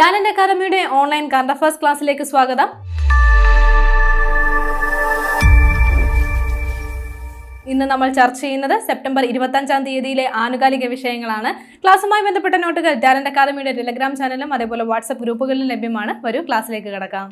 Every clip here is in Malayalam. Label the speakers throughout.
Speaker 1: ടാലന്റ് അക്കാദമിയുടെ ഓൺലൈൻ കറണ്ട് അഫയേഴ്സ് ക്ലാസ്സിലേക്ക് സ്വാഗതം. ഇന്ന് നമ്മൾ ചർച്ച ചെയ്യുന്നത് സെപ്റ്റംബർ ഇരുപത്തഞ്ചാം തീയതിയിലെ ആനുകാലിക വിഷയങ്ങളാണ്. ക്ലാസ്സുമായി ബന്ധപ്പെട്ട നോട്ടുകൾ ടാലന്റ് അക്കാദമിയുടെ ടെലഗ്രാം ചാനലും അതേപോലെ വാട്സപ്പ് ഗ്രൂപ്പുകളിലും ലഭ്യമാണ്. വരൂ ക്ലാസ്സിലേക്ക് കിടക്കാം.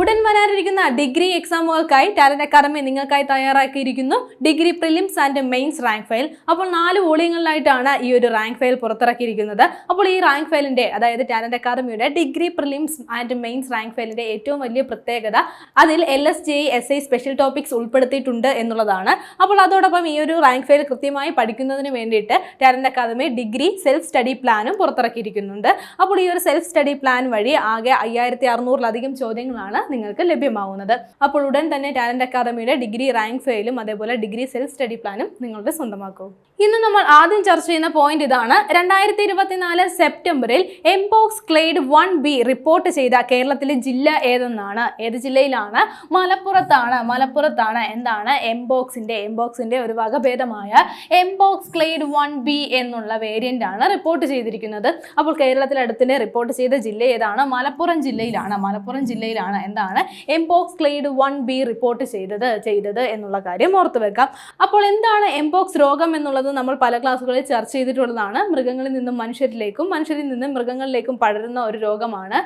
Speaker 1: ഉടൻ വരാനിരിക്കുന്ന ഡിഗ്രി എക്സാമുകൾക്കായി ടാലന്റ് അക്കാദമി നിങ്ങൾക്കായി തയ്യാറാക്കിയിരിക്കുന്നു. Degree prelims and mains rank file അപ്പോൾ നാല് വോളിയങ്ങളിലായിട്ടാണ് ഈ ഒരു റാങ്ക് ഫയൽ പുറത്തിറക്കിയിരിക്കുന്നത്. അപ്പോൾ ഈ റാങ്ക് ഫയലിന്റെ അതായത് ടാലന്റ് അക്കാദമിയുടെ degree prelims and mains rank ഫയലിന്റെ ഏറ്റവും വലിയ പ്രത്യേകത അതിൽ L S J S I special topics ഉൾപ്പെടുത്തിയിട്ടുണ്ട് എന്നുള്ളതാണ്. അപ്പോൾ അതോടൊപ്പം ഈ ഒരു റാങ്ക് ഫയൽ കൃത്യമായി പഠിക്കുന്നതിന് വേണ്ടിയിട്ട് talent academy degree self study പ്ലാനും പുറത്തിറക്കിയിരിക്കുന്നുണ്ട്. അപ്പോൾ ഈ ഒരു സെൽഫ് സ്റ്റഡി പ്ലാൻ വഴി ആകെ അയ്യായിരത്തി അറുന്നൂറിലധികം ചോദ്യങ്ങളാണ് നിങ്ങൾക്ക് ലഭ്യമാവുന്നത്. അപ്പോൾ ഉടൻ തന്നെ ടാലന്റ് അക്കാദമിയുടെ ഡിഗ്രി റാങ്ക് ഫെയിലും അതേപോലെ ഡിഗ്രി സെൽഫ് സ്റ്റഡി പ്ലാനും നിങ്ങളുടെ സ്വന്തമാക്കൂ. ഇന്ന് നമ്മൾ ആദ്യം ചർച്ച ചെയ്യുന്ന പോയിന്റ് ഇതാണ്. രണ്ടായിരത്തി ഇരുപത്തിനാല് സെപ്റ്റംബറിൽ mpox clade one B report ചെയ്ത കേരളത്തിലെ ജില്ല ഏതെന്നാണ്? ഏത് ജില്ലയിലാണ്? മലപ്പുറത്താണ്. മലപ്പുറത്താണ്. എന്താണ് എംബോക്സിന്റെ എംബോക്സിന്റെ ഒരു വകഭേദമായ എംബോക്സ് ക്ലെയ്ഡ് വൺ ബി എന്നുള്ള വേരിയന്റ് ആണ് റിപ്പോർട്ട് ചെയ്തിരിക്കുന്നത്. അപ്പോൾ കേരളത്തിൽ അടുത്തിടെ റിപ്പോർട്ട് ചെയ്ത ജില്ല ഏതാണ്? മലപ്പുറം ജില്ലയിലാണ്. മലപ്പുറം ജില്ലയിലാണ് എന്താണ് mpox clade one B report ചെയ്തത് ചെയ്തത് എന്നുള്ള കാര്യം ഓർത്തു വെക്കാം അപ്പോൾ എന്താണ് എംബോക്സ് രോഗം എന്നുള്ളത്? നമ്മൾ പല ക്ലാസ്സുകളിൽ ചർച്ച ചെയ്തിട്ടുള്ളതാണ്. മൃഗങ്ങളിൽ നിന്നും മനുഷ്യരിലേക്കും മനുഷ്യരിൽ നിന്നും മൃഗങ്ങളിലേക്കും പടരുന്ന ഒരു രോഗമാണ്.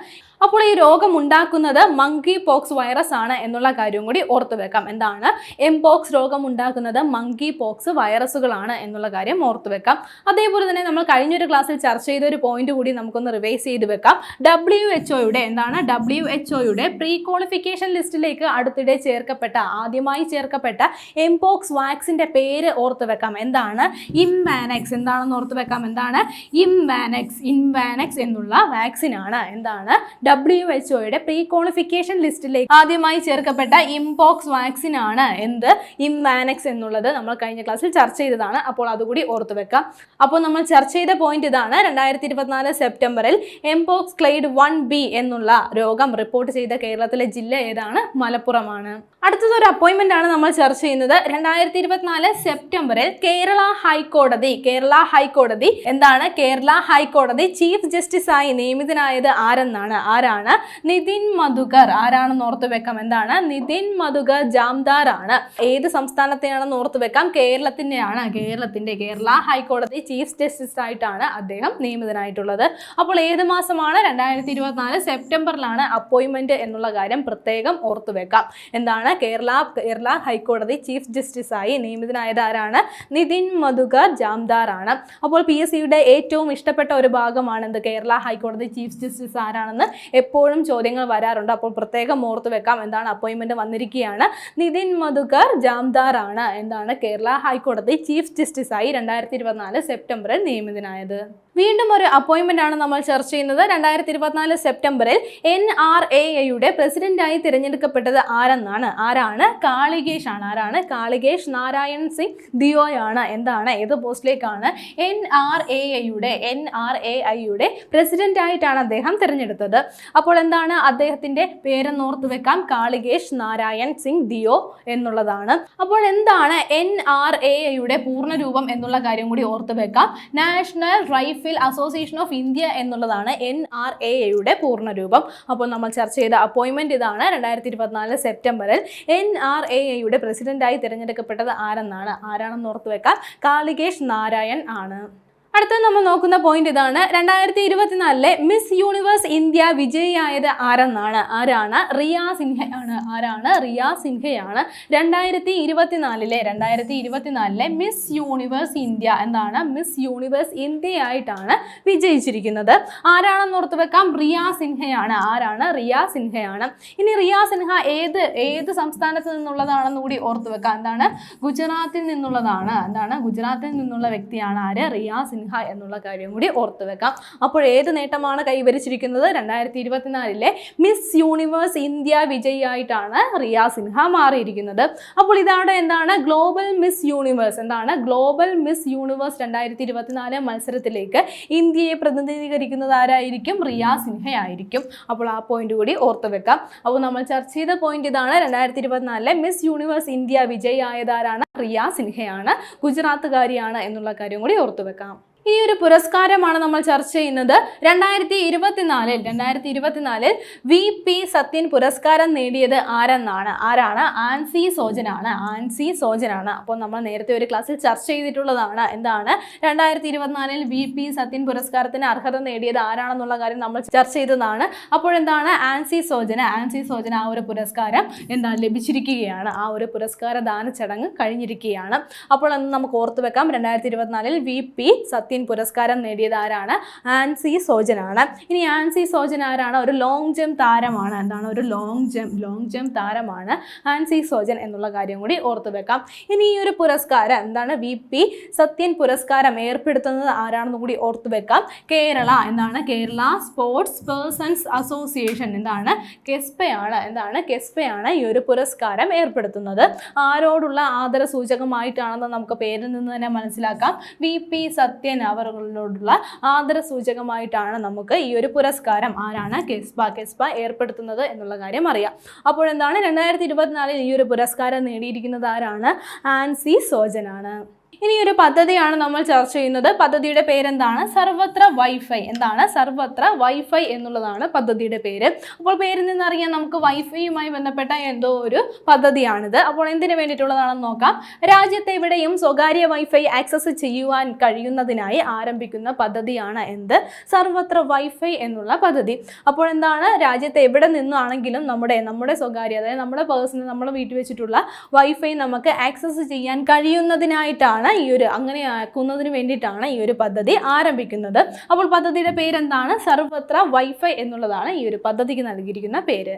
Speaker 1: അപ്പോൾ ഈ രോഗം ഉണ്ടാക്കുന്നത് മങ്കി പോക്സ് വൈറസ് ആണ് എന്നുള്ള കാര്യം കൂടി ഓർത്തു വെക്കാം. എന്താണ്? എം പോക്സ് രോഗം ഉണ്ടാക്കുന്നത് മങ്കി പോക്സ് വൈറസുകളാണ് എന്നുള്ള കാര്യം ഓർത്തു വെക്കാം. അതേപോലെ തന്നെ നമ്മൾ കഴിഞ്ഞൊരു ക്ലാസ്സിൽ ചർച്ച ചെയ്ത ഒരു പോയിന്റ് കൂടി നമുക്കൊന്ന് റിവൈസ് ചെയ്ത് വെക്കാം. ഡബ്ല്യു എച്ച് ഒയുടെ എന്താണ്? ഡബ്ല്യു എച്ച് ഒയുടെ പ്രീ ക്വാളിഫിക്കേഷൻ ലിസ്റ്റിലേക്ക് അടുത്തിടെ ചേർക്കപ്പെട്ട ആദ്യമായി ചേർക്കപ്പെട്ട എം പോക്സ് വാക്സിന്റെ പേര് ഓർത്തു വെക്കാം. എന്താണ്? ഇംവാനക്സ് എന്താണെന്ന് ഓർത്തു വെക്കാം. എന്താണ്? ഇംവാനക്സ് ഇംവാനക്സ് എന്നുള്ള വാക്സിനാണ് എന്താണ്? ഡബ്ല്യു എച്ച് ഒയുടെ പ്രീ ക്വാളിഫിക്കേഷൻ ലിസ്റ്റിലേക്ക് ആദ്യമായി ചേർക്കപ്പെട്ട ഇംപോക്സ് വാക്സിൻ ആണ് എന്ത്? ഇംവാനക്സ് എന്നുള്ളത് നമ്മൾ കഴിഞ്ഞ ക്ലാസ്സിൽ ചർച്ച ചെയ്തതാണ്. അപ്പോൾ അതുകൂടി ഓർത്തു വെക്കാം. അപ്പോൾ നമ്മൾ ചർച്ച ചെയ്ത പോയിന്റ് ഇതാണ്. രണ്ടായിരത്തി ഇരുപത്തിനാല് സെപ്റ്റംബറിൽ എംപോക്സ് ക്ലൈഡ് വൺ ബി എന്നുള്ള രോഗം റിപ്പോർട്ട് ചെയ്ത കേരളത്തിലെ ജില്ല ഏതാണ്? മലപ്പുറമാണ്. അടുത്തത് ഒരു അപ്പോയിന്റ്മെന്റ് ആണ് നമ്മൾ ചർച്ച ചെയ്യുന്നത്. രണ്ടായിരത്തി ഇരുപത്തിനാല് സെപ്റ്റംബറിൽ കേരള ഹൈക്കോടതി കേരള ഹൈക്കോടതി എന്താണ്? കേരള ഹൈക്കോടതി ചീഫ് ജസ്റ്റിസ് ആയി നിയമിതനായത് ആരെന്നാണ്? ആരാണ്? നിതിൻ മധുകർ. ആരാണെന്ന് ഓർത്ത് വെക്കാം. എന്താണ്? നിതിൻ മധുകർ ജാംദാർ ആണ്. ഏത് സംസ്ഥാനത്തെയാണെന്ന് ഓർത്ത് വെക്കാം. കേരളത്തിന്റെയാണ്. കേരളത്തിന്റെ കേരള ഹൈക്കോടതി ചീഫ് ജസ്റ്റിസ് ആയിട്ടാണ് അദ്ദേഹം നിയമിതനായിട്ടുള്ളത്. അപ്പോൾ ഏത് മാസമാണ്? രണ്ടായിരത്തി ഇരുപത്തിനാല് സെപ്റ്റംബറിലാണ് അപ്പോയിന്റ്മെന്റ് എന്നുള്ള കാര്യം പ്രത്യേകം ഓർത്തു വെക്കാം. എന്താണ്? കേരള കേരള ഹൈക്കോടതി ചീഫ് ജസ്റ്റിസ് ആയി നിയമിതനായത് ആരാണ്? നിതിൻ മധുകർ ജാംദാർ ആണ്. അപ്പോൾ പി എസ് സിയുടെ ഏറ്റവും ഇഷ്ടപ്പെട്ട ഒരു ഭാഗമാണ് എന്ത്? കേരള ഹൈക്കോടതി ചീഫ് ജസ്റ്റിസ് ആരാണെന്ന്. എപ്പോഴും ചോദ്യങ്ങൾ വരാറുണ്ട്. അപ്പോൾ പ്രത്യേകം ഓർത്ത് വെക്കാം എന്താണ് അപ്പോയിന്റ്മെന്റ് വന്നിരിക്കുകയാണ്. നിതിൻ മധുക്കർ ജാംദാർ ആണ്. എന്താണ് കേരള ഹൈക്കോടതി ചീഫ് ജസ്റ്റിസായി രണ്ടായിരത്തി ഇരുപത്തിനാല് സെപ്റ്റംബറിൽ നിയമിതനായത്. വീണ്ടും ഒരു അപ്പോയിന്റ്മെന്റ് ആണ് നമ്മൾ ചർച്ച ചെയ്യുന്നത്. രണ്ടായിരത്തി ഇരുപത്തിനാല് സെപ്റ്റംബറിൽ എൻ ആർ എ എയുടെ പ്രസിഡന്റായി തിരഞ്ഞെടുക്കപ്പെട്ടത് ആരെന്നാണ്? ആരാണ്? കാളികേഷ് ആണ്. ആരാണ്? കാളികേഷ് നാരായൺ സിംഗ് ദിയോയാണ് എന്താണ്? ഏത് പോസ്റ്റിലേക്കാണ്? എൻ ആർ എ ഐയുടെ എൻ ആർ എ ഐയുടെ പ്രസിഡന്റ് ആയിട്ടാണ് അദ്ദേഹം തിരഞ്ഞെടുത്തത്. അപ്പോൾ എന്താണ് അദ്ദേഹത്തിന്റെ പേരെന്ന് ഓർത്ത് വെക്കാം. കാളികേഷ് നാരായൺ സിംഗ് ദിയോ എന്നുള്ളതാണ്. അപ്പോൾ എന്താണ് എൻ ആർ എ ഐയുടെ പൂർണരൂപം എന്നുള്ള കാര്യം കൂടി ഓർത്ത് വെക്കാം. National rifle association of India എന്നുള്ളതാണ് എൻ ആർ എ എയുടെ പൂർണരൂപം. അപ്പോൾ നമ്മൾ ചർച്ച ചെയ്ത അപ്പോയിന്റ്മെന്റ് ഇതാണ് രണ്ടായിരത്തി ഇരുപത്തിനാല് സെപ്റ്റംബറിൽ എൻ ആർ എ എയുടെ പ്രസിഡന്റായി തിരഞ്ഞെടുക്കപ്പെട്ടത് ആരെന്നാണ്? ആരാണെന്ന് ഓർത്ത് വെക്കാം. കാളികേഷ് നാരായൺ ആണ്. അടുത്തത് നമ്മൾ നോക്കുന്ന പോയിന്റ് ഇതാണ്. രണ്ടായിരത്തി ഇരുപത്തിനാലിലെ മിസ് യൂണിവേഴ്സ് ഇന്ത്യ വിജയിയായത് ആരെന്നാണ്? ആരാണ്? റിയ സിൻഹയാണ്. ആരാണ്? റിയ സിൻഹയാണ്. രണ്ടായിരത്തി ഇരുപത്തിനാലിലെ രണ്ടായിരത്തി ഇരുപത്തിനാലിലെ മിസ് യൂണിവേഴ്സ് ഇന്ത്യ എന്താണ്? മിസ് യൂണിവേഴ്സ് ഇന്ത്യയായിട്ടാണ് വിജയിച്ചിരിക്കുന്നത്. ആരാണെന്ന് ഓർത്ത് വെക്കാം? റിയ സിൻഹയാണ്. ആരാണ്? റിയ സിൻഹയാണ്. ഇനി റിയ സിൻഹ ഏത് ഏത് സംസ്ഥാനത്ത് നിന്നുള്ളതാണെന്ന് കൂടി ഓർത്ത് വെക്കാം. എന്താണ്? ഗുജറാത്തിൽ നിന്നുള്ളതാണ്. എന്താണ്? ഗുജറാത്തിൽ നിന്നുള്ള വ്യക്തിയാണ് ആര്? റിയ സിൻഹ. സിൻഹ എന്നുള്ള കാര്യം കൂടി ഓർത്തു വെക്കാം. അപ്പോൾ ഏത് നേട്ടമാണ് കൈവരിച്ചിരിക്കുന്നത്? രണ്ടായിരത്തി ഇരുപത്തിനാലിലെ മിസ് യൂണിവേഴ്സ് ഇന്ത്യ വിജയിയായിട്ടാണ് റിയ സിൻഹ മാറിയിരിക്കുന്നത്. അപ്പോൾ ഇതാണ് എന്താണ്? Global Miss Universe. എന്താണ്? ഗ്ലോബൽ മിസ് യൂണിവേഴ്സ് രണ്ടായിരത്തി ഇരുപത്തിനാല് മത്സരത്തിലേക്ക് ഇന്ത്യയെ പ്രതിനിധീകരിക്കുന്നത് ആരായിരിക്കും? റിയ സിൻഹയായിരിക്കും. അപ്പോൾ ആ പോയിന്റ് കൂടി ഓർത്തു വെക്കാം. അപ്പോൾ നമ്മൾ ചർച്ച ചെയ്ത പോയിന്റ് ഇതാണ്. രണ്ടായിരത്തി ഇരുപത്തിനാലിലെ മിസ് യൂണിവേഴ്സ് ഇന്ത്യ വിജയിയായതാരാണ്? റിയ സിൻഹയാണ്. ഗുജറാത്തുകാരിയാണ് എന്നുള്ള കാര്യം കൂടി ഓർത്തു വെക്കാം. ഈ ഒരു പുരസ്കാരമാണ് നമ്മൾ ചർച്ച ചെയ്യുന്നത്. രണ്ടായിരത്തി ഇരുപത്തിനാലിൽ രണ്ടായിരത്തി ഇരുപത്തിനാലിൽ വി പി സത്യൻ പുരസ്കാരം നേടിയത് ആരെന്നാണ്? ആരാണ്? ആൻസി സോജനാണ്. ആൻസി സോജനാണ്. അപ്പോൾ നമ്മൾ നേരത്തെ ഒരു ക്ലാസ്സിൽ ചർച്ച ചെയ്തിട്ടുള്ളതാണ്. എന്താണ്? രണ്ടായിരത്തി ഇരുപത്തിനാലിൽ വി പി സത്യൻ പുരസ്കാരത്തിന് അർഹത നേടിയത് ആരാണെന്നുള്ള കാര്യം നമ്മൾ ചർച്ച ചെയ്തതാണ്. അപ്പോഴെന്താണ് ആൻസി സോജന ആൻസി സോജന ആ ഒരു പുരസ്കാരം എന്താ ലഭിച്ചിരിക്കുകയാണ്. ആ ഒരു പുരസ്കാര ദാന ചടങ്ങ് കഴിഞ്ഞിരിക്കുകയാണ്. അപ്പോൾ അന്ന് നമുക്ക് ഓർത്തു വെക്കാം. രണ്ടായിരത്തി ഇരുപത്തിനാലിൽ വി പി സത്യൻ പുരസ്കാരം നേടിയത് ആരാണ്? ആൻസി സോജനാണ്. ഇനി ആൻസി സോജൻ ആരാണ്? ഒരു ലോങ് ജംപ് താരമാണ്. എന്താണ്? ഒരു ലോങ് ജംപ് ലോങ് ജംപ് താരമാണ് ആൻസി സോജൻ എന്നുള്ള കാര്യം കൂടി ഓർത്തു വെക്കാം. ഇനി ഈ ഒരു പുരസ്കാരം എന്താണ്? വി പി സത്യൻ പുരസ്കാരം ഏർപ്പെടുത്തുന്നത് ആരാണെന്ന് കൂടി ഓർത്തു വെക്കാം. കേരള എന്താണ്? കേരള സ്പോർട്സ് പേഴ്സൺസ് അസോസിയേഷൻ എന്താണ്? കെസ്പയാണ്. എന്താണ്? കെസ്പയാണ് ഈ ഒരു പുരസ്കാരം ഏർപ്പെടുത്തുന്നത്. ആരോടുള്ള ആദര സൂചകമായിട്ടാണെന്ന് നമുക്ക് പേരിൽ നിന്ന് തന്നെ മനസ്സിലാക്കാം. വി പി സത്യൻ അവരോടുള്ള ആദര സൂചകമായിട്ടാണ് നമുക്ക് ഈ ഒരു പുരസ്കാരം ആരാണ് കെസ്പ കെസ്പ ഏർപ്പെടുത്തുന്നത് എന്നുള്ള കാര്യം അറിയാം. അപ്പോൾ എന്താണ് രണ്ടായിരത്തി ഇരുപത്തിനാലിൽ ഈ ഒരു പുരസ്കാരം നേടിയിരിക്കുന്നത് ആരാണ്? ആൻസി സോജനാണ്. ഇനി ഒരു പദ്ധതിയാണ് നമ്മൾ ചർച്ച ചെയ്യുന്നത്. പദ്ധതിയുടെ പേരെന്താണ്? സർവത്ര വൈഫൈ. എന്താണ്? സർവത്ര വൈഫൈ എന്നുള്ളതാണ് പദ്ധതിയുടെ പേര്. അപ്പോൾ പേരിൽ നിന്നറിയാം നമുക്ക് വൈഫൈയുമായി ബന്ധപ്പെട്ട എന്തോ ഒരു പദ്ധതിയാണിത്. അപ്പോൾ എന്തിനു വേണ്ടിയിട്ടുള്ളതാണെന്ന് നോക്കാം. രാജ്യത്തെവിടെയും സ്വകാര്യ വൈഫൈ ആക്സസ് ചെയ്യുവാൻ കഴിയുന്നതിനായി ആരംഭിക്കുന്ന പദ്ധതിയാണ് എന്ത്? സർവത്ര വൈഫൈ എന്നുള്ള പദ്ധതി. അപ്പോൾ എന്താണ്? രാജ്യത്തെ എവിടെ നിന്നാണെങ്കിലും നമ്മുടെ നമ്മുടെ സ്വകാര്യ അതായത് നമ്മുടെ പേഴ്സണൽ നമ്മുടെ വീട്ടിൽ വെച്ചിട്ടുള്ള വൈഫൈ നമുക്ക് ആക്സസ് ചെയ്യാൻ കഴിയുന്നതിനായിട്ടാണ് ഈ ഒരു അങ്ങനെ ആക്കുന്നതിന് വേണ്ടിയിട്ടാണ് ഈ ഒരു പദ്ധതി ആരംഭിക്കുന്നത്. അപ്പോൾ പദ്ധതിയുടെ പേരെന്താണ്? സർവത്ര വൈഫൈ എന്നുള്ളതാണ് ഈ ഒരു പദ്ധതിക്ക് നൽകിയിരിക്കുന്ന പേര്.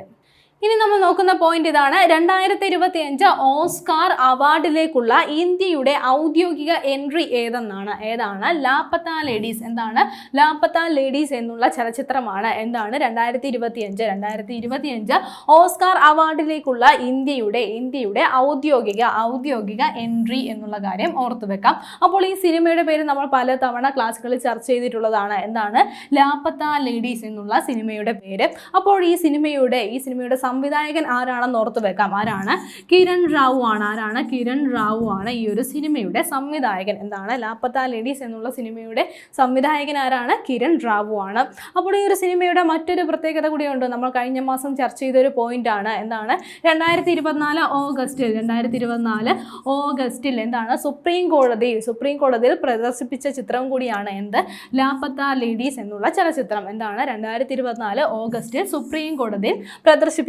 Speaker 1: ഇനി നമ്മൾ നോക്കുന്ന പോയിന്റ് ഇതാണ്. രണ്ടായിരത്തി ഇരുപത്തി അഞ്ച് ഓസ്കാർ അവാർഡിലേക്കുള്ള ഇന്ത്യയുടെ ഔദ്യോഗിക എൻട്രി ഏതെന്നാണ്? ഏതാണ്? ലാപ്പത്ത ലേഡീസ്. എന്താണ്? ലാപ്പത്ത ലേഡീസ് എന്നുള്ള ചലച്ചിത്രമാണ്. എന്താണ്? രണ്ടായിരത്തി ഇരുപത്തി അഞ്ച് രണ്ടായിരത്തി ഇരുപത്തി അഞ്ച് ഓസ്കാർ അവാർഡിലേക്കുള്ള ഇന്ത്യയുടെ ഇന്ത്യയുടെ ഔദ്യോഗിക ഔദ്യോഗിക എൻട്രി എന്നുള്ള കാര്യം ഓർത്തു വെക്കാം. അപ്പോൾ ഈ സിനിമയുടെ പേര് നമ്മൾ പല തവണ ക്ലാസ്സുകളിൽ ചർച്ച ചെയ്തിട്ടുള്ളതാണ്. എന്താണ്? ലാപ്പത്ത ലേഡീസ് എന്നുള്ള സിനിമയുടെ പേര്. അപ്പോൾ ഈ സിനിമയുടെ ഈ സിനിമയുടെ സംവിധായകൻ ആരാണെന്ന് ഓർത്ത് വെക്കാം. ആരാണ്? കിരൺ റാവു ആണ്. ആരാണ്? കിരൺ റാവു ആണ് ഈ ഒരു സിനിമയുടെ സംവിധായകൻ. എന്താണ്? ലാപ്പത്ത ലേഡീസ് എന്നുള്ള സിനിമയുടെ സംവിധായകൻ ആരാണ്? കിരൺ റാവു ആണ്. അപ്പോൾ ഈ ഒരു സിനിമയുടെ മറ്റൊരു പ്രത്യേകത കൂടിയുണ്ട്. നമ്മൾ കഴിഞ്ഞ മാസം ചർച്ച ചെയ്ത ഒരു പോയിന്റ് ആണ്. എന്താണ്? രണ്ടായിരത്തി ഇരുപത്തിനാല് ഓഗസ്റ്റിൽ രണ്ടായിരത്തി ഇരുപത്തിനാല് ഓഗസ്റ്റിൽ എന്താണ്? സുപ്രീം കോടതി സുപ്രീം കോടതിയിൽ പ്രദർശിപ്പിച്ച ചിത്രം കൂടിയാണ് എന്ത്? ലാപ്പത്ത ലേഡീസ് എന്നുള്ള ചലച്ചിത്രം. എന്താണ്? രണ്ടായിരത്തി ഇരുപത്തിനാല് ഓഗസ്റ്റിൽ സുപ്രീം കോടതിയിൽ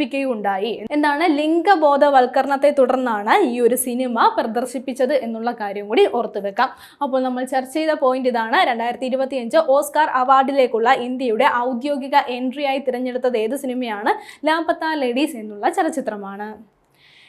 Speaker 1: പ്രദർശിപ്പിക്കുകയുണ്ടായി. എന്താണ് ലിംഗബോധവൽക്കരണത്തെ തുടർന്നാണ് ഈ ഒരു സിനിമ പ്രദർശിപ്പിച്ചത് എന്നുള്ള കാര്യം കൂടി ഓർത്തു വെക്കാം. അപ്പോൾ നമ്മൾ ചർച്ച ചെയ്ത പോയിന്റ് ഇതാണ് രണ്ടായിരത്തി ഇരുപത്തിയഞ്ച് ഓസ്കാർ അവാർഡിലേക്കുള്ള ഇന്ത്യയുടെ ഔദ്യോഗിക എൻട്രിയായി തിരഞ്ഞെടുത്തത് ഏത് സിനിമയാണ്? ലാപ്പത്ത ലേഡീസ് എന്നുള്ള ചലച്ചിത്രമാണ്.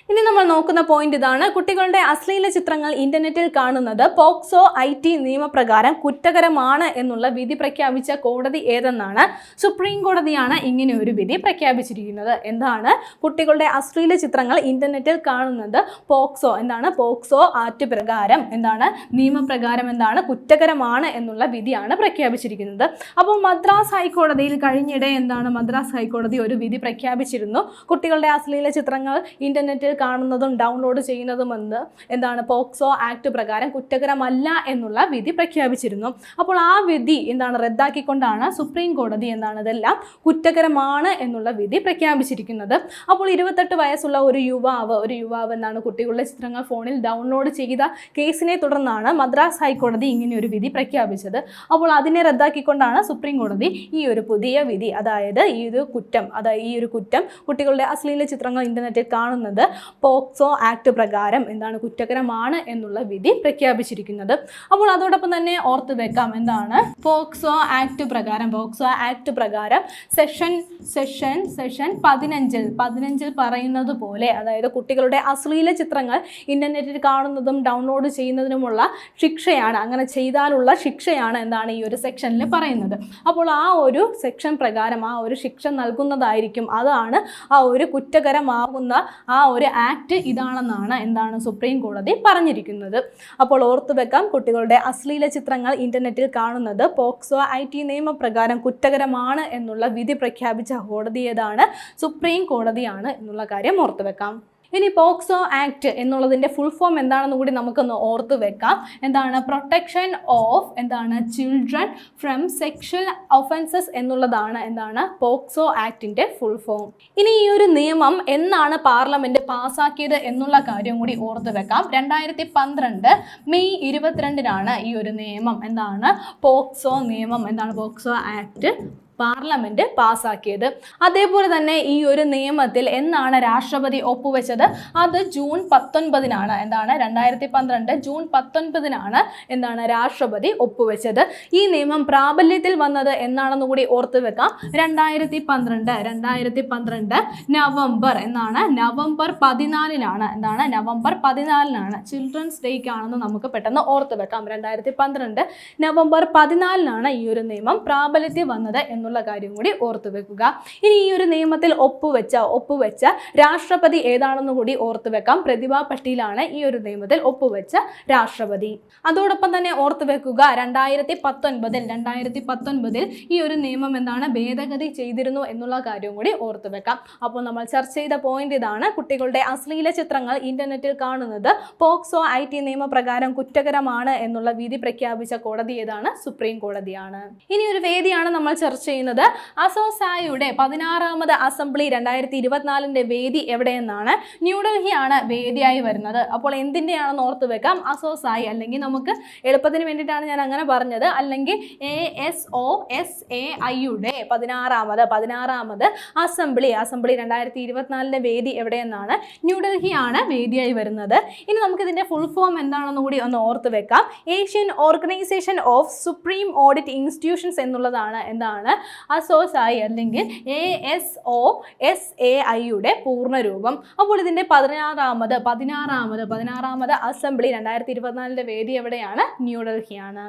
Speaker 1: ഇനി നമ്മൾ നോക്കുന്ന പോയിന്റ് ഇതാണ്. കുട്ടികളുടെ അശ്ലീല ചിത്രങ്ങൾ ഇന്റർനെറ്റിൽ കാണുന്നത് പോക്സോ ഐ ടി നിയമപ്രകാരം കുറ്റകരമാണ് എന്നുള്ള വിധി പ്രഖ്യാപിച്ച കോടതി ഏതെന്നാണ്? സുപ്രീം കോടതിയാണ് ഇങ്ങനെ ഒരു വിധി പ്രഖ്യാപിച്ചിരിക്കുന്നത്. എന്താണ്? കുട്ടികളുടെ അശ്ലീല ചിത്രങ്ങൾ ഇന്റർനെറ്റിൽ കാണുന്നത് പോക്സോ എന്താണ്? പോക്സോ ആറ്റ് പ്രകാരം എന്താണ്? നിയമപ്രകാരം എന്താണ്? കുറ്റകരമാണ് എന്നുള്ള വിധിയാണ് പ്രഖ്യാപിച്ചിരിക്കുന്നത്. അപ്പോൾ മദ്രാസ് ഹൈക്കോടതിയിൽ കഴിഞ്ഞിടെ എന്താണ് മദ്രാസ് ഹൈക്കോടതി ഒരു വിധി പ്രഖ്യാപിച്ചിരുന്നു. കുട്ടികളുടെ അശ്ലീല ചിത്രങ്ങൾ ഇന്റർനെറ്റിൽ കാണുന്നതും ഡൗൺലോഡ് ചെയ്യുന്നതും എന്ന് എന്താണ് പോക്സോ ആക്ട് പ്രകാരം കുറ്റകരമല്ല എന്നുള്ള വിധി പ്രഖ്യാപിച്ചിരുന്നു. അപ്പോൾ ആ വിധി എന്താണ് റദ്ദാക്കിക്കൊണ്ടാണ് സുപ്രീം കോടതി എന്താണ് ഇതെല്ലാം കുറ്റകരമാണ് എന്നുള്ള വിധി പ്രഖ്യാപിച്ചിരിക്കുന്നത്. അപ്പോൾ ഇരുപത്തെട്ട് വയസ്സുള്ള ഒരു യുവാവ് ഒരു യുവാവ് എന്താണ് കുട്ടികളുടെ ചിത്രങ്ങൾ ഫോണിൽ ഡൗൺലോഡ് ചെയ്ത കേസിനെ തുടർന്നാണ് മദ്രാസ് ഹൈക്കോടതി ഇങ്ങനെ ഒരു വിധി പ്രഖ്യാപിച്ചത്. അപ്പോൾ അതിനെ റദ്ദാക്കിക്കൊണ്ടാണ് സുപ്രീം കോടതി ഈ ഒരു പുതിയ വിധി അതായത് ഈ ഒരു കുറ്റം അതായത് ഈ ഒരു കുറ്റം കുട്ടികളുടെ അശ്ലീല ചിത്രങ്ങൾ ഇന്റർനെറ്റിൽ കാണുന്നത്. പോക്സോ ആക്ട് പ്രകാരം എന്താണ് കുറ്റകരമാണ് എന്നുള്ള വിധി പ്രഖ്യാപിച്ചിരിക്കുന്നത്. അപ്പോൾ അതോടൊപ്പം തന്നെ ഓർത്ത് വെക്കാം എന്താണ്? പോക്സോ ആക്ട് പ്രകാരം പോക്സോ ആക്ട് പ്രകാരം സെഷൻ സെഷൻ സെഷൻ പതിനഞ്ചിൽ പതിനഞ്ചിൽ പറയുന്നത് പോലെ അതായത് കുട്ടികളുടെ അശ്ലീല ചിത്രങ്ങൾ ഇന്റർനെറ്റിൽ കാണുന്നതും ഡൗൺലോഡ് ചെയ്യുന്നതിനുമുള്ള ശിക്ഷയാണ് അങ്ങനെ ചെയ്താലുള്ള ശിക്ഷയാണ് എന്താണ് ഈ ഒരു സെക്ഷനിൽ പറയുന്നത്. അപ്പോൾ ആ ഒരു സെക്ഷൻ പ്രകാരം ആ ഒരു ശിക്ഷ നൽകുന്നതായിരിക്കും. അതാണ് ആ ഒരു കുറ്റകരമാകുന്ന ആ ഒരു ആക്ട് ഇതാണെന്നാണ് എന്താണ് സുപ്രീം കോടതി പറഞ്ഞിരിക്കുന്നത്. അപ്പോൾ ഓർത്തു വെക്കാം കുട്ടികളുടെ അശ്ലീല ചിത്രങ്ങൾ ഇന്റർനെറ്റിൽ കാണുന്നത് പോക്സോ ഐ ടി നിയമപ്രകാരം കുറ്റകരമാണ് എന്നുള്ള വിധി പ്രഖ്യാപിച്ച കോടതിയേതാണ് സുപ്രീം കോടതിയാണ് എന്നുള്ള കാര്യം ഓർത്തു വെക്കാം. ഇനി പോക്സോ ആക്ട് എന്നുള്ളതിന്റെ ഫുൾ ഫോം എന്താണെന്ന് കൂടി നമുക്കൊന്ന് ഓർത്ത് വെക്കാം. എന്താണ്? പ്രൊട്ടക്ഷൻ ഓഫ് എന്താണ്? ചിൽഡ്രൻ ഫ്രം സെക്ഷൽ ഒഫൻസസ് എന്നുള്ളതാണ് എന്താണ്? പോക്സോ ആക്ടിന്റെ ഫുൾ ഫോം ഇനി ഈ ഒരു നിയമം എന്നാണ് പാർലമെന്റ് പാസ്സാക്കിയത് എന്നുള്ള കാര്യം കൂടി ഓർത്ത് വെക്കാം. രണ്ടായിരത്തി പന്ത്രണ്ട് മെയ് ഇരുപത്തിരണ്ടിനാണ് ഈ ഒരു നിയമം. എന്താണ്? പോക്സോ നിയമം. എന്താണ്? POCSO act. പാർലമെന്റ് പാസാക്കിയത്. അതേപോലെ തന്നെ ഈ ഒരു നിയമത്തിൽ എന്നാണ് രാഷ്ട്രപതി ഒപ്പുവെച്ചത്? അത് ജൂൺ പത്തൊൻപതിനാണ്. എന്താണ്? രണ്ടായിരത്തി പന്ത്രണ്ട് ജൂൺ പത്തൊൻപതിനാണ് എന്താണ് രാഷ്ട്രപതി ഒപ്പുവെച്ചത്. ഈ നിയമം പ്രാബല്യത്തിൽ വന്നത് എന്നാണെന്ന് കൂടി ഓർത്തു വെക്കാം. രണ്ടായിരത്തി പന്ത്രണ്ട് രണ്ടായിരത്തി പന്ത്രണ്ട് നവംബർ എന്നാണ്. നവംബർ പതിനാലിനാണ്. എന്താണ്? നവംബർ പതിനാലിനാണ്. ചിൽഡ്രൻസ് ഡേക്ക് ആണെന്ന് നമുക്ക് പെട്ടെന്ന് ഓർത്തു വെക്കാം. രണ്ടായിരത്തി പന്ത്രണ്ട് നവംബർ പതിനാലിനാണ് ഈ ഒരു നിയമം പ്രാബല്യത്തിൽ വന്നത് എന്നുള്ള കാര്യം കൂടി ഓർത്തു വെക്കുക. ഇനി ഈ ഒരു നിയമത്തിൽ ഒപ്പുവെച്ച ഒപ്പുവെച്ച രാഷ്ട്രപതി ഏതാണെന്ന് കൂടി ഓർത്തു വെക്കാം. പ്രതിഭാ പട്ടീലാണ് ഈ ഒരു നിയമത്തിൽ ഒപ്പുവെച്ച രാഷ്ട്രപതി. അതോടൊപ്പം തന്നെ ഓർത്തു വെക്കുക രണ്ടായിരത്തി പത്തൊൻപതിൽ രണ്ടായിരത്തി പത്തൊൻപതിൽ ഈ ഒരു നിയമം എന്താണ് ഭേദഗതി ചെയ്തിരുന്നു എന്നുള്ള കാര്യം കൂടി ഓർത്തു വെക്കാം. അപ്പോൾ നമ്മൾ ചർച്ച ചെയ്ത പോയിന്റ് ഇതാണ് കുട്ടികളുടെ അശ്ലീല ചിത്രങ്ങൾ ഇന്റർനെറ്റിൽ കാണുന്നത് പോക്സോ ഐ ടി നിയമപ്രകാരം കുറ്റകരമാണ് എന്നുള്ള വിധി പ്രഖ്യാപിച്ച കോടതി ഏതാണ്? സുപ്രീം കോടതിയാണ്. ഇനി ഒരു വേദിയാണ് നമ്മൾ ചർച്ച ചെയ്യുന്നത്? അസോസായുടെ പതിനാറാമത് അസംബ്ലി രണ്ടായിരത്തി ഇരുപത്തിനാലിന്റെ വേദി എവിടെയെന്നാണ് ന്യൂഡൽഹിയാണ് വേദിയായി വരുന്നത്. അപ്പോൾ എന്തിന്റെയാണെന്ന് ഓർത്ത് വെക്കാം. അസോസായി അല്ലെങ്കിൽ നമുക്ക് എളുപ്പത്തിന് വേണ്ടിയിട്ടാണ് ഞാൻ അങ്ങനെ പറഞ്ഞത്. അല്ലെങ്കിൽ A S O S A ഐയുടെ പതിനാറാമത് പതിനാറാമത് അസംബ്ലി അസംബ്ലി രണ്ടായിരത്തി ഇരുപത്തിനാലിന്റെ വേദി എവിടെയെന്നാണ് ന്യൂഡൽഹിയാണ് വേദിയായി വരുന്നത്. ഇനി നമുക്ക് ഇതിന്റെ ഫുൾ ഫോം എന്താണെന്ന് കൂടി ഒന്ന് ഓർത്ത് വെക്കാം. Asian organisation of supreme audit institutions എന്നുള്ളതാണ്. എന്താണ്? അസോസായി അല്ലെങ്കിൽ A S O S A ഐയുടെ പൂർണരൂപം. അപ്പോൾ ഇതിന്റെ പതിനാറാമത് പതിനാറാമത് പതിനാറാമത് അസംബ്ലി രണ്ടായിരത്തി ഇരുപത്തിനാലിന്റെ വേദി എവിടെയാണ്? ന്യൂഡൽഹിയാണ്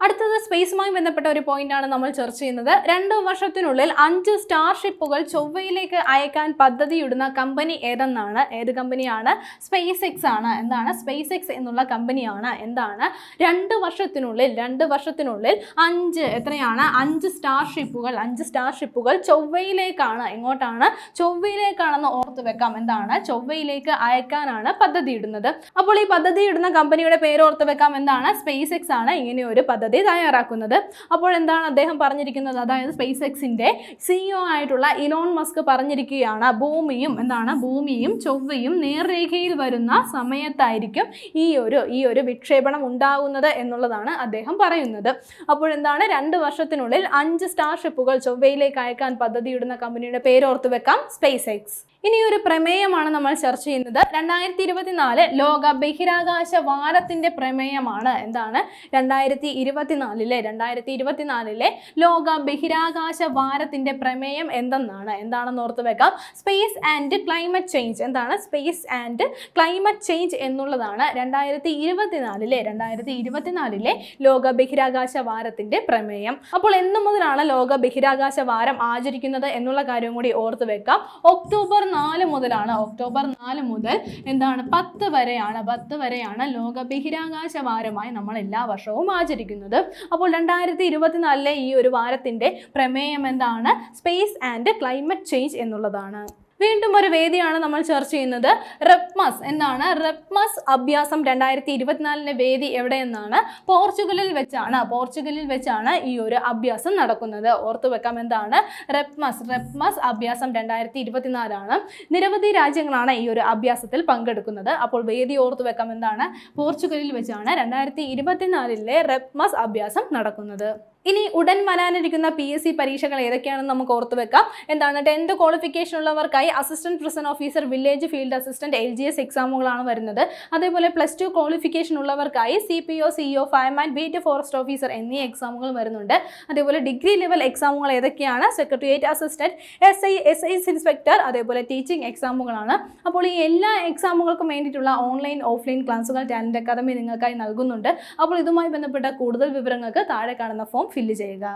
Speaker 1: അടുത്തത് സ്പേസുമായി ബന്ധപ്പെട്ട ഒരു പോയിന്റാണ് നമ്മൾ ചർച്ച ചെയ്യുന്നത്. രണ്ട് വർഷത്തിനുള്ളിൽ അഞ്ച് സ്റ്റാർഷിപ്പുകൾ ചൊവ്വയിലേക്ക് അയക്കാൻ പദ്ധതിയിടുന്ന കമ്പനി ഏതെന്നാണ്? ഏത് കമ്പനിയാണ്? സ്പേസ് എക്സ് ആണ്. എന്താണ്? സ്പേസ് എക്സ് എന്നുള്ള കമ്പനിയാണ്. എന്താണ്? രണ്ട് വർഷത്തിനുള്ളിൽ രണ്ട് വർഷത്തിനുള്ളിൽ അഞ്ച് എത്രയാണ്? അഞ്ച് സ്റ്റാർഷിപ്പുകൾ അഞ്ച് സ്റ്റാർഷിപ്പുകൾ ചൊവ്വയിലേക്കാണ്. എങ്ങോട്ടാണ്? ചൊവ്വയിലേക്കാണെന്ന് ഓർത്ത് വെക്കാം. എന്താണ്? ചൊവ്വയിലേക്ക് അയക്കാനാണ് പദ്ധതിയിടുന്നത്. അപ്പോൾ ഈ പദ്ധതിയിടുന്ന കമ്പനിയുടെ പേര് ഓർത്ത് വെക്കാം. എന്താണ്? സ്പേസ് എക്സ് ആണ്. ഇങ്ങനെ ഒരു പദ്ധതി തയ്യാറാക്കുന്നത്. അപ്പോൾ എന്താണ് അദ്ദേഹം പറഞ്ഞിരിക്കുന്നത്? അതായത് സ്പേസ് എക്സിന്റെ സിഇഒ ആയിട്ടുള്ള ഇലോൺ മസ്ക് പറഞ്ഞിരിക്കുകയാണ്. ഭൂമിയും എന്താണ്? ഭൂമിയും ചൊവ്വയും നേർരേഖയിൽ വരുന്ന സമയത്തായിരിക്കും ഈ ഒരു ഈ ഒരു വിക്ഷേപണം ഉണ്ടാകുന്നത് എന്നുള്ളതാണ് അദ്ദേഹം പറയുന്നത്. അപ്പോൾ എന്താണ്? രണ്ട് വർഷത്തിനുള്ളിൽ അഞ്ച് സ്റ്റാർഷിപ്പുകൾ ചൊവ്വയിലേക്ക് അയക്കാൻ പദ്ധതിയിടുന്ന കമ്പനിയുടെ പേരോർത്ത് വെക്കാം. സ്പേസ് എക്സ് ഇനി ഒരു പ്രമേയമാണ് നമ്മൾ ചർച്ച ചെയ്യുന്നത്. രണ്ടായിരത്തി ഇരുപത്തിനാല് ലോക ബഹിരാകാശ വാരത്തിന്റെ പ്രമേയമാണ്. എന്താണ്? രണ്ടായിരത്തി ഇരുപത്തിനാലിലെ രണ്ടായിരത്തി ഇരുപത്തിനാലിലെ ലോക ബഹിരാകാശ വാരത്തിന്റെ പ്രമേയം എന്തെന്നാണ്? എന്താണെന്ന് ഓർത്ത് വെക്കാം. Space and climate change. എന്താണ്? സ്പേസ് ആൻഡ് ക്ലൈമറ്റ് ചേഞ്ച് എന്നുള്ളതാണ് രണ്ടായിരത്തി ഇരുപത്തിനാലിലെ രണ്ടായിരത്തി ഇരുപത്തിനാലിലെ ലോക ബഹിരാകാശ വാരത്തിന്റെ പ്രമേയം. അപ്പോൾ എന്നു മുതലാണ് ലോക ബഹിരാകാശ വാരം ആചരിക്കുന്നത് എന്നുള്ള കാര്യം കൂടി ഓർത്ത് വെക്കാം. ഒക്ടോബർ നാല് മുതലാണ് ഒക്ടോബർ നാല് മുതൽ എന്താണ് പത്ത് വരെയാണ് പത്ത് വരെയാണ് ലോക ബഹിരാകാശ വാരമായി നമ്മൾ എല്ലാ വർഷവും ആചരിക്കുന്നത്. അപ്പോൾ രണ്ടായിരത്തി ഇരുപത്തിനാലിലെ ഈ ഒരു വാരത്തിന്റെ പ്രമേയം എന്താണ്? സ്പേസ് ആൻഡ് ക്ലൈമറ്റ് ചേഞ്ച് എന്നുള്ളതാണ്. വീണ്ടും ഒരു വേദിയാണ് നമ്മൾ ചർച്ച ചെയ്യുന്നത്. റെപ്മസ് എന്നാണ്. റെപ്മസ് അഭ്യാസം രണ്ടായിരത്തി ഇരുപത്തിനാലിന്റെ വേദി എവിടെയെന്നാണ് പോർച്ചുഗലിൽ വെച്ചാണ്. പോർച്ചുഗലിൽ വെച്ചാണ് ഈ ഒരു അഭ്യാസം നടക്കുന്നത്. ഓർത്തു വെക്കാം എന്താണ്? റെപ്മസ് റെപ്മസ് അഭ്യാസം രണ്ടായിരത്തി ഇരുപത്തിനാലാണ് നിരവധി രാജ്യങ്ങളാണ് ഈ ഒരു അഭ്യാസത്തിൽ പങ്കെടുക്കുന്നത്. അപ്പോൾ വേദി ഓർത്തു വെക്കാം എന്താണ്? പോർച്ചുഗലിൽ വെച്ചാണ് രണ്ടായിരത്തി ഇരുപത്തിനാലിലെ റെപ്മസ് അഭ്യാസം നടക്കുന്നത്. ഇനി ഉടൻ വരാനിരിക്കുന്ന പി എസ് സി പരീക്ഷകൾ ഏതൊക്കെയാണെന്ന് നമുക്ക് ഓർത്ത് വെക്കാം. എന്താണ് tenth qualification ഉള്ളവർക്കായി assistant present officer village field assistant L G S എക്സാമുകളാണ് വരുന്നത്. അതേപോലെ plus two qualification ഉള്ളവർക്കായി C P O CEO fireman beat forest officer എന്നീ എക്സാമുകൾ വരുന്നുണ്ട്. അതേപോലെ ഡിഗ്രി ലെവൽ എക്സാമുകൾ ഏതൊക്കെയാണ്? Secretariat assistant S I S I inspector അതേപോലെ ടീച്ചിങ് എക്സാമുകളാണ് അപ്പോൾ ഈ എല്ലാ എക്സാമുകൾക്കും വേണ്ടിയിട്ടുള്ള ഓൺലൈൻ ഓഫ്ലൈൻ ക്ലാസുകൾ ടാലന്റ് അക്കാദമി നിങ്ങൾക്കായി നൽകുന്നുണ്ട്. അപ്പോൾ ഇതുമായി ബന്ധപ്പെട്ട കൂടുതൽ വിവരങ്ങൾക്ക് താഴെ കാണുന്ന ഫോം ഫില്ല് ചെയ്യുക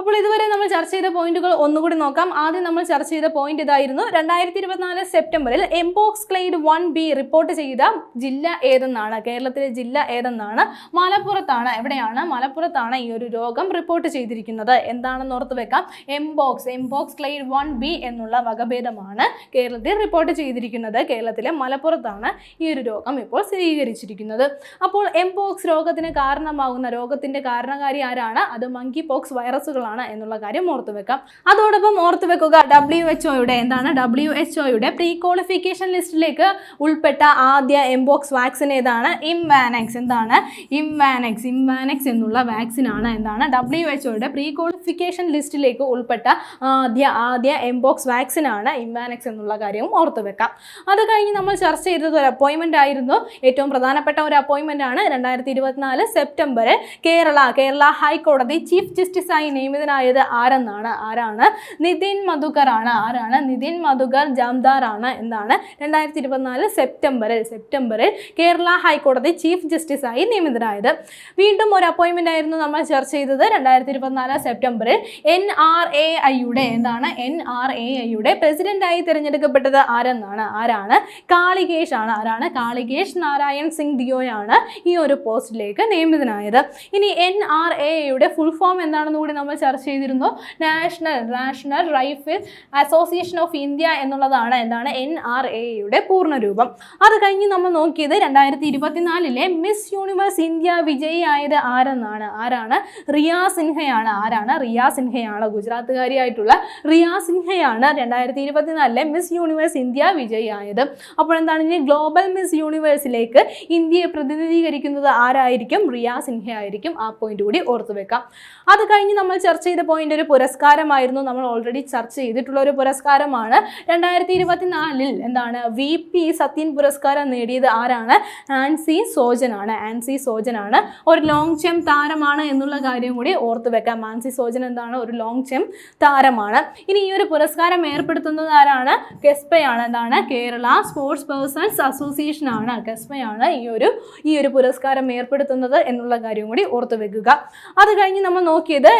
Speaker 1: അപ്പോൾ ഇതുവരെ നമ്മൾ ചർച്ച ചെയ്ത പോയിന്റുകൾ ഒന്നുകൂടി നോക്കാം. ആദ്യം നമ്മൾ ചർച്ച ചെയ്ത പോയിന്റ് ഇതായിരുന്നു. രണ്ടായിരത്തി ഇരുപത്തിനാല് സെപ്റ്റംബറിൽ mpox clade one B report ചെയ്ത ജില്ല ഏതെന്നാണ്? കേരളത്തിലെ ജില്ല ഏതെന്നാണ്? മലപ്പുറത്താണ്. എവിടെയാണ്? മലപ്പുറത്താണ് ഈ ഒരു രോഗം റിപ്പോർട്ട് ചെയ്തിരിക്കുന്നത്. എന്താണെന്ന് ഓർത്ത് വെക്കാം. Mpox mpox clade one B എന്നുള്ള വകഭേദമാണ് കേരളത്തിൽ റിപ്പോർട്ട് ചെയ്തിരിക്കുന്നത്. കേരളത്തിലെ മലപ്പുറത്താണ് ഈ ഒരു രോഗം ഇപ്പോൾ സ്ഥിരീകരിച്ചിരിക്കുന്നത്. അപ്പോൾ എംപോക്സ് രോഗത്തിന് കാരണമാകുന്ന രോഗത്തിന്റെ കാരണകാരി ആരാണ്? അത് മങ്കി പോക്സ് വൈറസുകളാണ് എന്നുള്ള കാര്യം ഓർത്തു വെക്കാം. അതോടൊപ്പം ഓർത്തു വെക്കുക ഡബ്ല്യു എച്ച് ഒയുടെ എന്താണ്? ഡബ്ല്യു എച്ച് ഒയുടെ പ്രീ ക്വാളിഫിക്കേഷൻ ലിസ്റ്റിലേക്ക് ഉൾപ്പെട്ട ആദ്യ എംബോക്സ് വാക്സിൻ ഏതാണ്? ഇംവാനക്സ് എന്താണ്? ഇംവാനക്സ് ഇംവാനക്സ് എന്നുള്ള വാക്സിൻ ആണ് എന്താണ്? ഡബ്ല്യു എച്ച് ഒയുടെ പ്രീ ക്വാളിഫിക്കേഷൻ ലിസ്റ്റിലേക്ക് ഉൾപ്പെട്ട ആദ്യ ആദ്യ എംബോക്സ് വാക്സിൻ ആണ് ഇംവാനക്സ് എന്നുള്ള കാര്യവും ഓർത്തു വെക്കാം. അത് കഴിഞ്ഞ് നമ്മൾ ചർച്ച ചെയ്തത് ഒരു അപ്പോയിൻമെന്റ് ആയിരുന്നു. ഏറ്റവും പ്രധാനപ്പെട്ട ഒരു അപ്പോയിൻമെന്റ് ആണ്. രണ്ടായിരത്തി ഇരുപത്തിനാല് സെപ്റ്റംബറിൽ കേരള കേരള ഹൈക്കോടതി ചീഫ് ജസ്റ്റിസായി നിയമിതനായത് ആരെന്നാണ്? ആരാണ്? നിതിൻ മധുകർ ആണ് ആരാണ്? നിതിൻ മധുകർ ജാംദാർ ആണ് എന്താണ് രണ്ടായിരത്തി ഇരുപത്തിനാല് സെപ്റ്റംബറിൽ സെപ്റ്റംബറിൽ കേരള ഹൈക്കോടതി ചീഫ് ജസ്റ്റിസായി നിയമിതനായത്. വീണ്ടും ഒരു അപ്പോയിൻമെന്റ് ആയിരുന്നു നമ്മൾ ചർച്ച ചെയ്തത് രണ്ടായിരത്തി ഇരുപത്തിനാല് സെപ്റ്റംബറിൽ എൻ ആർ എ ഐയുടെ എന്താണ്? എൻ ആർ എ ഐയുടെ പ്രസിഡന്റായി തിരഞ്ഞെടുക്കപ്പെട്ടത് ആരെന്നാണ്? ആരാണ്? കാളികേഷ് ആണ്. ആരാണ്? കാളികേഷ് നാരായൺ സിംഗ് ദിയോയാണ് ഈ ഒരു പോസ്റ്റിലേക്ക് നിയമിതനായത്. ഇനി എൻ ആർ എ ഐയുടെ ഫുൾ ഫോം എന്താണെന്ന് കൂടി നമ്മൾ ചർച്ച ചെയ്തിരുന്നു. National national rifle association of India എന്നുള്ളതാണ് എന്താണ്? എൻ ആർ എ യുടെ പൂർണരൂപം. അത് കഴിഞ്ഞ് നമ്മൾ നോക്കിയത് രണ്ടായിരത്തി ഇരുപത്തിനാലിലെ മിസ് യൂണിവേഴ്സ് ഇന്ത്യ വിജയിയായത് ആരെന്നാണ്? ആരാണ്? റിയ സിൻഹയാണ്. ആരാണ്? റിയ സിൻഹയാണ്. ഗുജറാത്തുകാരിയായിട്ടുള്ള റിയ സിൻഹയാണ് രണ്ടായിരത്തി ഇരുപത്തിനാലിലെ മിസ് യൂണിവേഴ്സ് ഇന്ത്യ വിജയിയായത് അപ്പോൾ എന്താണ്? ഇനി ഗ്ലോബൽ മിസ് യൂണിവേഴ്സിലേക്ക് ഇന്ത്യയെ പ്രതിനിധീകരിക്കുന്നത് ആരായിരിക്കും? റിയ സിൻഹ ആയിരിക്കും ആ പോയിന്റ് കൂടി ഓർത്തു വെക്കാം അത് കഴിഞ്ഞ് നമ്മൾ ചർച്ച ചെയ്ത പോയിന്റ് ഒരു പുരസ്കാരമായിരുന്നു. നമ്മൾ ഓൾറെഡി ചർച്ച ചെയ്തിട്ടുള്ള ഒരു പുരസ്കാരമാണ്. രണ്ടായിരത്തി ഇരുപത്തിനാലിൽ എന്താണ് വി പി സത്യൻ പുരസ്കാരം നേടിയത് ആരാണ്? ആൻസി സോജനാണ് ആൻസി സോജനാണ് ഒരു ലോങ് ചെം താരമാണ് എന്നുള്ള കാര്യം കൂടി ഓർത്ത് വെക്കാം. ആൻസി സോജൻ എന്താണ്? ഒരു ലോങ് ചെം താരമാണ്. ഇനി ഈ ഒരു പുരസ്കാരം ഏർപ്പെടുത്തുന്നത് ആരാണ്? കെസ്പയാണ് എന്താണ്? കേരള സ്പോർട്സ് പേഴ്സൺസ് അസോസിയേഷൻ ആണ്. കെസ്പയാണ് ഈ ഒരു ഈ ഒരു പുരസ്കാരം ഏർപ്പെടുത്തുന്നത് എന്നുള്ള കാര്യം കൂടി ഓർത്ത് വെക്കുക. അത് കഴിഞ്ഞ് നമ്മൾ നോക്കിയത്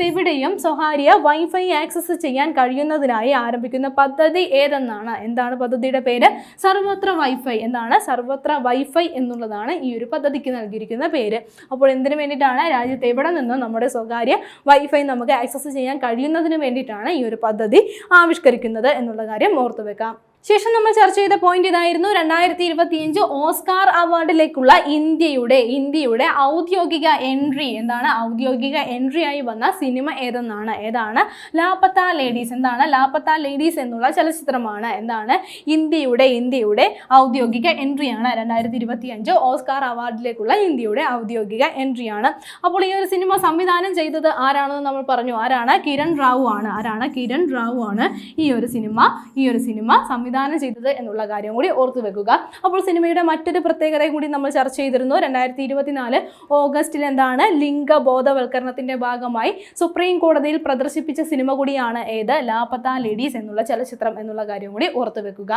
Speaker 1: രാജ്യത്തെവിടെയും സ്വകാര്യ വൈഫൈ ആക്സസ് ചെയ്യാൻ കഴിയുന്നതിനായി ആരംഭിക്കുന്ന പദ്ധതി ഏതെന്നാണ്? എന്താണ് പദ്ധതിയുടെ പേര്? സർവത്ര വൈഫൈ എന്താണ്? സർവത്ര വൈഫൈ എന്നുള്ളതാണ് ഈ ഒരു പദ്ധതിക്ക് നൽകിയിരിക്കുന്ന പേര്. അപ്പോൾ എന്തിനു വേണ്ടിയിട്ടാണ്? രാജ്യത്ത് എവിടെ നിന്നും നമ്മുടെ സ്വകാര്യ വൈഫൈ നമുക്ക് ആക്സസ് ചെയ്യാൻ കഴിയുന്നതിന് വേണ്ടിയിട്ടാണ് ഈ ഒരു പദ്ധതി ആവിഷ്കരിക്കുന്നത് എന്നുള്ള കാര്യം ഓർത്തു വെക്കാം ശേഷം നമ്മൾ ചർച്ച ചെയ്ത പോയിന്റ് ഇതായിരുന്നു. രണ്ടായിരത്തി ഇരുപത്തിയഞ്ച് ഓസ്കാർ അവാർഡിലേക്കുള്ള ഇന്ത്യയുടെ ഇന്ത്യയുടെ ഔദ്യോഗിക എൻട്രി എന്താണ്? ഔദ്യോഗിക എൻട്രി ആയി വന്ന സിനിമ ഏതെന്നാണ്? ഏതാണ്? ലാപ്പത്ത ലേഡീസ് എന്താണ്? ലാപ്പത്ത ലേഡീസ് എന്നുള്ള ചലച്ചിത്രമാണ്. എന്താണ്? ഇന്ത്യയുടെ ഇന്ത്യയുടെ ഔദ്യോഗിക എൻട്രിയാണ് രണ്ടായിരത്തി ഇരുപത്തിയഞ്ച് ഓസ്കാർ അവാർഡിലേക്കുള്ള ഇന്ത്യയുടെ ഔദ്യോഗിക എൻട്രിയാണ് അപ്പോൾ ഈ ഒരു സിനിമ സംവിധാനം ചെയ്തത് ആരാണെന്ന് നമ്മൾ പറഞ്ഞു. ആരാണ്? കിരൺ റാവു ആണ്. ആരാണ്? കിരൺ റാവു ആണ് ഈ ഒരു സിനിമ ഈ ഒരു സിനിമ സംവിധാനം ചെയ്തത് എന്നുള്ള കാര്യം കൂടി ഓർത്തു വെക്കുക. അപ്പോൾ സിനിമയുടെ മറ്റൊരു പ്രത്യേകതയും കൂടി നമ്മൾ ചർച്ച ചെയ്തിരുന്നു. രണ്ടായിരത്തി ഇരുപത്തിനാല് ഓഗസ്റ്റിൽ എന്താണ് ലിംഗ ബോധവൽക്കരണത്തിന്റെ ഭാഗമായി സുപ്രീം കോടതിയിൽ പ്രദർശിപ്പിച്ച സിനിമ കൂടിയാണ് ഏത്? ലാപത്ത ലേഡീസ് എന്നുള്ള ചലച്ചിത്രം എന്നുള്ള കാര്യം കൂടി ഓർത്തു വെക്കുക.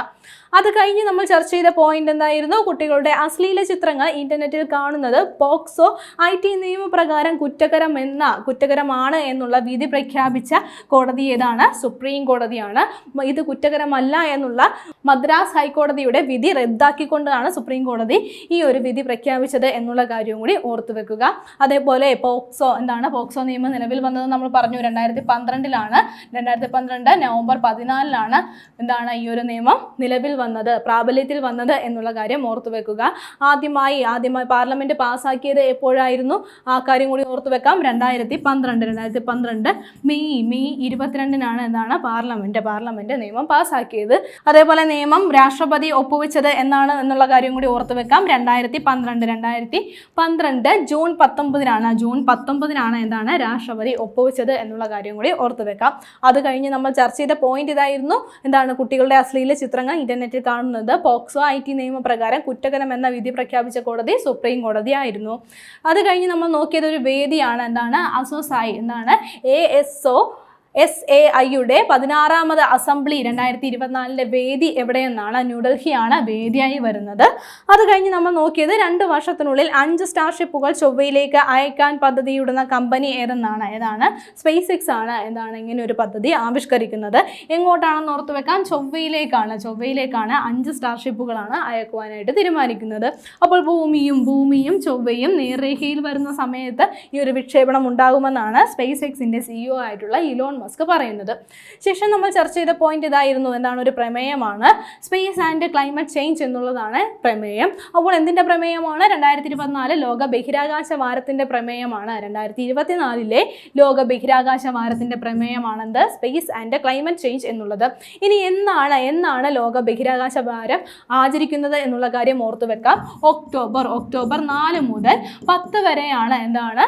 Speaker 1: അത് കഴിഞ്ഞ് നമ്മൾ ചർച്ച ചെയ്ത പോയിന്റ് എന്തായിരുന്നു? കുട്ടികളുടെ അശ്ലീല ചിത്രങ്ങൾ ഇന്റർനെറ്റിൽ കാണുന്നത് പോക്സോ ഐ ടി നിയമപ്രകാരം കുറ്റകരം എന്ന കുറ്റകരമാണ് എന്നുള്ള വിധി പ്രഖ്യാപിച്ച കോടതി ഏതാണ്? സുപ്രീം കോടതിയാണ്. ഇത് കുറ്റകരമല്ല എന്നുള്ള മദ്രാസ് ഹൈക്കോടതിയുടെ വിധി റദ്ദാക്കിക്കൊണ്ടാണ് സുപ്രീം കോടതി ഈ ഒരു വിധി പ്രഖ്യാപിച്ചത് എന്നുള്ള കാര്യവും കൂടി ഓർത്തു വെക്കുക. അതേപോലെ പോക്സോ എന്താണ് പോക്സോ നിയമം നിലവിൽ വന്നത് നമ്മൾ പറഞ്ഞു രണ്ടായിരത്തി പന്ത്രണ്ടിലാണ് രണ്ടായിരത്തി പന്ത്രണ്ട് നവംബർ പതിനാലിലാണ് എന്താണ് ഈ ഒരു നിയമം നിലവിൽ വന്നത് പ്രാബല്യത്തിൽ വന്നത് എന്നുള്ള കാര്യം ഓർത്തു വെക്കുക. ആദ്യമായി ആദ്യമായി പാർലമെന്റ് പാസ്സാക്കിയത് എപ്പോഴായിരുന്നു? ആ കാര്യം കൂടി ഓർത്തു വെക്കാം. രണ്ടായിരത്തി പന്ത്രണ്ട് രണ്ടായിരത്തി പന്ത്രണ്ട് മെയ് മെയ് ഇരുപത്തിരണ്ടിനാണ് എന്താണ് പാർലമെന്റ് പാർലമെന്റ് നിയമം പാസ്സാക്കിയത്. അതേപോലെ നിയമം രാഷ്ട്രപതി ഒപ്പുവെച്ചത് എന്നാണ് എന്നുള്ള കാര്യം കൂടി ഓർത്ത് വെക്കാം. രണ്ടായിരത്തി പന്ത്രണ്ട് രണ്ടായിരത്തി പന്ത്രണ്ട് ജൂൺ പത്തൊമ്പതിനാണ്. ജൂൺ പത്തൊമ്പതിനാണ് എന്താണ് രാഷ്ട്രപതി ഒപ്പുവെച്ചത് എന്നുള്ള കാര്യം കൂടി ഓർത്ത് വെക്കാം. അത് കഴിഞ്ഞ് നമ്മൾ ചർച്ച ചെയ്ത പോയിന്റ് ഇതായിരുന്നു. എന്താണ് കുട്ടികളുടെ അശ്ലീല ചിത്രങ്ങൾ ഇന്റർനെറ്റിൽ കാണുന്നത്? പോക്സോ ഐ ടി നിയമപ്രകാരം കുറ്റകരം എന്ന വിധി പ്രഖ്യാപിച്ച കോടതി സുപ്രീം കോടതി ആയിരുന്നു അത് കഴിഞ്ഞ് നമ്മൾ നോക്കിയത് ഒരു വേദിയാണ്. എന്താണ്? അസോസായി എന്താണ്? A S O S A ഐയുടെ പതിനാറാമത് അസംബ്ലി രണ്ടായിരത്തി ഇരുപത്തിനാലിലെ വേദി എവിടെയെന്നാണ് ന്യൂഡൽഹിയാണ് വേദിയായി വരുന്നത്. അത് കഴിഞ്ഞ് നമ്മൾ നോക്കിയത് രണ്ട് വർഷത്തിനുള്ളിൽ അഞ്ച് സ്റ്റാർഷിപ്പുകൾ ചൊവ്വയിലേക്ക് അയക്കാൻ പദ്ധതിയിടുന്ന കമ്പനി ഏതെന്നാണ് ഏതാണ്? സ്പേസ് എക്സ് ആണ് എന്താണ് ഇങ്ങനെ ഒരു പദ്ധതി ആവിഷ്കരിക്കുന്നത്. എങ്ങോട്ടാണെന്ന് ഓർത്ത് വെക്കാൻ ചൊവ്വയിലേക്കാണ് ചൊവ്വയിലേക്കാണ് അഞ്ച് സ്റ്റാർഷിപ്പുകളാണ് അയക്കുവാനായിട്ട് തീരുമാനിക്കുന്നത്. അപ്പോൾ ഭൂമിയും ഭൂമിയും ചൊവ്വയും നേർരേഖയിൽ വരുന്ന സമയത്ത് ഈ ഒരു വിക്ഷേപണം ഉണ്ടാകുമെന്നാണ് സ്പേസ് എക്സിന്റെ സിഇഒ ആയിട്ടുള്ള ഇലോൺ മസ്ക് പറയുന്നത്. ശേഷം നമ്മൾ ചർച്ച ചെയ്ത പോയിന്റ് ഇതായിരുന്നു. എന്താണ് ഒരു പ്രമേയമാണ്? സ്പേസ് ആൻഡ് ക്ലൈമറ്റ് ചേഞ്ച് എന്നുള്ളതാണ് പ്രമേയം. അപ്പോൾ എന്തിന്റെ പ്രമേയമാണ്? രണ്ടായിരത്തി ഇരുപത്തിനാല് ലോക ബഹിരാകാശ വാരത്തിന്റെ പ്രമേയമാണ്. രണ്ടായിരത്തി ഇരുപത്തിനാലിലെ ലോക ബഹിരാകാശ വാരത്തിന്റെ പ്രമേയമാണെന്ത്? സ്പേസ് ആൻഡ് ക്ലൈമറ്റ് ചേഞ്ച് എന്നുള്ളത്. ഇനി എന്നാണ് എന്നാണ് ലോക ബഹിരാകാശ വാരം ആചരിക്കുന്നത് എന്നുള്ള കാര്യം ഓർത്തു വെക്കാം. ഒക്ടോബർ ഒക്ടോബർ നാല് മുതൽ പത്ത് വരെയാണ് എന്താണ്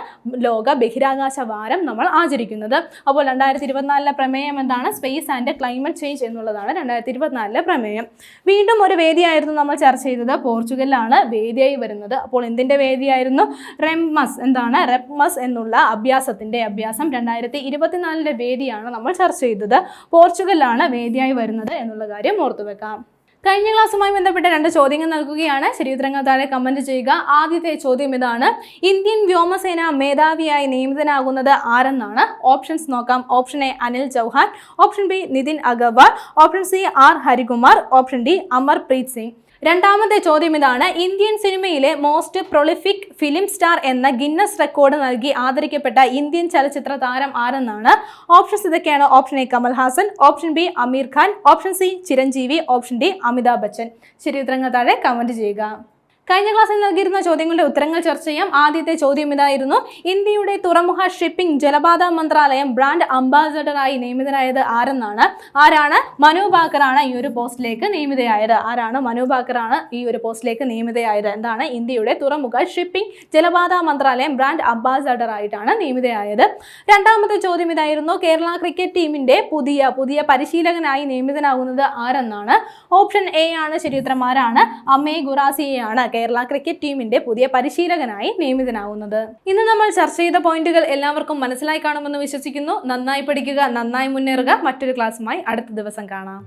Speaker 1: ലോക ബഹിരാകാശ വാരം നമ്മൾ ആചരിക്കുന്നത്. അപ്പോൾ രണ്ടായിരത്തി ഇരുപത്തിനാലിലെ പ്രമേയം എന്താണ്? സ്പേസ് ആൻഡ് ക്ലൈമറ്റ് ചേഞ്ച് എന്നുള്ളതാണ് രണ്ടായിരത്തി ഇരുപത്തിനാലിലെ പ്രമേയം. വീണ്ടും ഒരു വേദിയായിരുന്നു നമ്മൾ ചർച്ച ചെയ്തത്. പോർച്ചുഗലിലാണ് വേദിയായി വരുന്നത്. അപ്പോൾ എന്തിന്റെ വേദിയായിരുന്നു? റെംമസ് എന്താണ്? റെപ്മസ് എന്നുള്ള അഭ്യാസത്തിന്റെ അഭ്യാസം രണ്ടായിരത്തി ഇരുപത്തിനാലിന്റെ വേദിയാണ് നമ്മൾ ചർച്ച ചെയ്തത്. പോർച്ചുഗലിലാണ് വേദിയായി വരുന്നത് എന്നുള്ള കാര്യം ഓർത്തു വെക്കാം കഴിഞ്ഞ ക്ലാസ്സുമായി ബന്ധപ്പെട്ട രണ്ട് ചോദ്യങ്ങൾ നൽകുകയാണ്. ശരിയുത്തരങ്ങൾ താഴെ കമന്റ് ചെയ്യുക. ആദ്യത്തെ ചോദ്യം ഇതാണ്. ഇന്ത്യൻ വ്യോമസേന മേധാവിയായി നിയമിതനാകുന്നത് ആരെന്നാണ്? ഓപ്ഷൻസ് നോക്കാം. Option A Anil Chauhan. Option B Nitin Agarwal. Option C R Harikumar. Option D Amarpreet Singh. രണ്ടാമത്തെ ചോദ്യം ഇതാണ്. ഇന്ത്യൻ സിനിമയിലെ മോസ്റ്റ് പ്രൊളിഫിക് ഫിലിം സ്റ്റാർ എന്ന ഗിന്നസ് റെക്കോർഡ് നൽകി ആദരിക്കപ്പെട്ട ഇന്ത്യൻ ചലച്ചിത്ര താരം ആരെന്നാണ്? ഓപ്ഷൻസ് ഇതൊക്കെയാണ്. Option A Kamal Haasan option B Aamir Khan option C Chiranjeevi option D Amitabh Bachchan. ശരി ഉത്തരങ്ങൾ താഴെ കമന്റ് ചെയ്യുക. കഴിഞ്ഞ ക്ലാസ്സിൽ നൽകിയിരുന്ന ചോദ്യങ്ങളുടെ ഉത്തരങ്ങൾ ചർച്ച ചെയ്യാം. ആദ്യത്തെ ചോദ്യം ഇതായിരുന്നു. ഇന്ത്യയുടെ തുറമുഖ ഷിപ്പിംഗ് ജലപാത മന്ത്രാലയം ബ്രാൻഡ് അംബാസഡറായി നിയമിതരായത് ആരെന്നാണ്? ആരാണ്? മനു ബാക്കറാണ് ഈ ഒരു പോസ്റ്റിലേക്ക് നിയമിതയായത്. ആരാണ്? മനു ബാക്കറാണ് ഈ ഒരു പോസ്റ്റിലേക്ക് നിയമിതയായത്. എന്താണ്? ഇന്ത്യയുടെ തുറമുഖ ഷിപ്പിംഗ് ജലപാത മന്ത്രാലയം ബ്രാൻഡ് അംബാസഡറായിട്ടാണ് നിയമിതയായത്. രണ്ടാമത്തെ ചോദ്യം ഇതായിരുന്നു. കേരള ക്രിക്കറ്റ് ടീമിന്റെ പുതിയ പുതിയ പരിശീലകനായി നിയമിതനാകുന്നത് ആരെന്നാണ്? ഓപ്ഷൻ എ ആണ്. ശരിയുത്തരം ആരാണ്? അമ്മേ ഗുറാസിയെയാണ്. കേരള ക്രിക്കറ്റ് ടീമിന്റെ പുതിയ പരിശീലകനായി നിയമിതനാവുന്നത്. ഇന്ന് നമ്മൾ ചർച്ച ചെയ്ത പോയിന്റുകൾ എല്ലാവർക്കും മനസ്സിലായി കാണുമെന്ന് വിശ്വസിക്കുന്നു. നന്നായി പഠിക്കുക നന്നായി മുന്നേറുക. മറ്റൊരു ക്ലാസ്സുമായി അടുത്ത ദിവസം കാണാം.